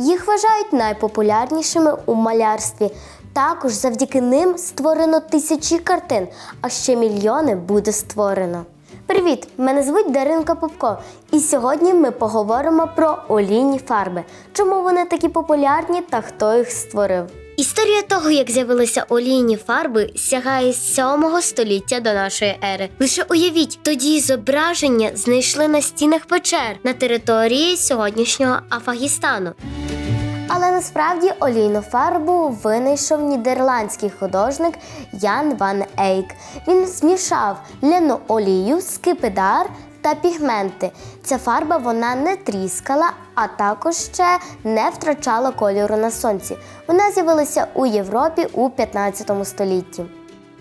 Їх вважають найпопулярнішими у малярстві. Також завдяки ним створено тисячі картин, а ще мільйони буде створено. Привіт! Мене звуть Даринка Попко, і сьогодні ми поговоримо про олійні фарби. Чому вони такі популярні та хто їх створив? Історія того, як з'явилися олійні фарби, сягає з 7 століття до нашої ери. Лише уявіть, тоді зображення знайшли на стінах печер на території сьогоднішнього Афганістану. Але насправді олійну фарбу винайшов нідерландський художник Ян Ван Ейк. Він змішав ляну олію, скипидар та пігменти. Ця фарба вона не тріскала, а також ще не втрачала кольору на сонці. Вона з'явилася у Європі у 15 столітті.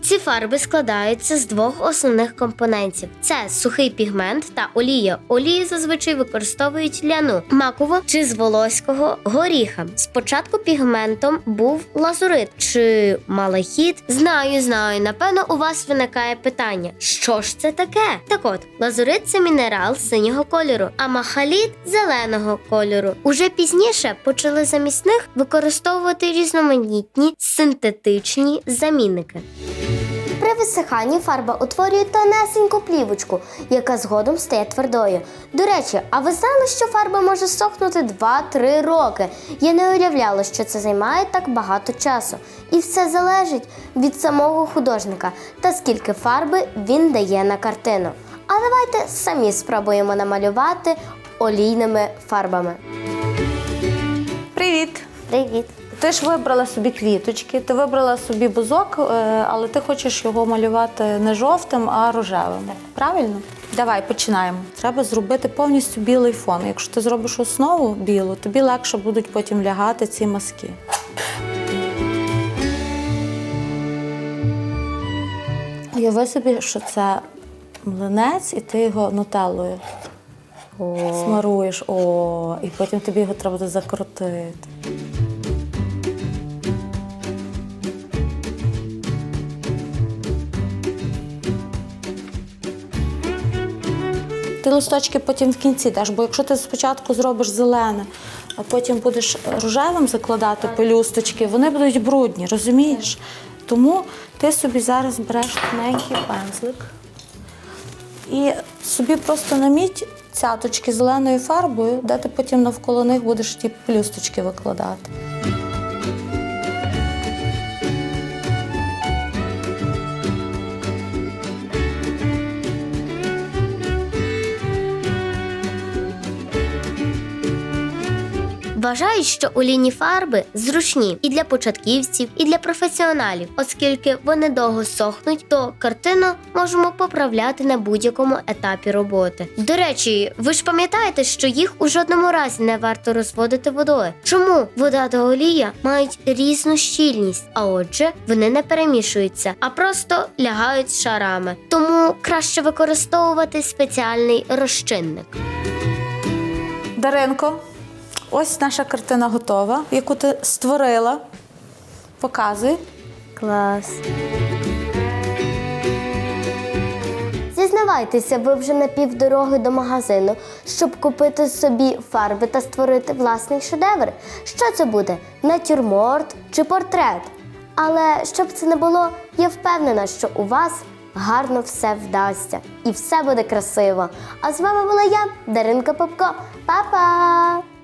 Ці фарби складаються з двох основних компонентів: це сухий пігмент та олія. Олії зазвичай використовують ляну, макову чи з волоського горіха. Спочатку пігментом був лазурит чи малахіт. Знаю, знаю. Напевно, у вас виникає питання: що ж це таке? Так от, лазурит це мінерал синього кольору, а махаліт зеленого кольору. Уже пізніше почали замість них використовувати різноманітні синтетичні замінники. Висиханні фарба утворює тонесеньку плівочку, яка згодом стає твердою. До речі, а ви знали, що фарба може сохнути 2-3 роки? Я не уявляла, що це займає так багато часу. І все залежить від самого художника та скільки фарби він дає на картину. А давайте самі спробуємо намалювати олійними фарбами. Ти ж вибрала собі квіточки, ти вибрала собі бузок, е, але ти хочеш його малювати не жовтим, а рожевим. Правильно? Давай починаємо. Треба зробити повністю білий фон. Якщо ти зробиш основу білу, тобі легше будуть потім лягати ці маски. Уяви собі, що це млинець, і ти його нутеллою смаруєш. О, і потім тобі його треба буде закрутити. Ти листочки потім в кінці даш, бо якщо ти спочатку зробиш зелене, а потім будеш рожевим закладати пелюсточки, вони будуть брудні, розумієш? Тому ти собі зараз береш тоненький пензлик і собі просто наміть цяточки зеленою фарбою, де ти потім навколо них будеш ті пелюсточки викладати. Вважають, що олійні фарби зручні і для початківців, і для професіоналів, оскільки вони довго сохнуть, то картину можемо поправляти на будь-якому етапі роботи. До речі, ви ж пам'ятаєте, що їх у жодному разі не варто розводити водою. Чому вода та олія мають різну щільність, а отже, вони не перемішуються, а просто лягають шарами. Тому краще використовувати спеціальний розчинник. Даринко, ось наша картина готова, яку ти створила. Показуй. Клас. Зізнавайтеся, ви вже на півдороги до магазину, щоб купити собі фарби та створити власний шедевр. Що це буде? Натюрморт чи портрет? Але щоб це не було, я впевнена, що у вас гарно все вдасться і все буде красиво. А з вами була я, Даринка Попко. Па-па!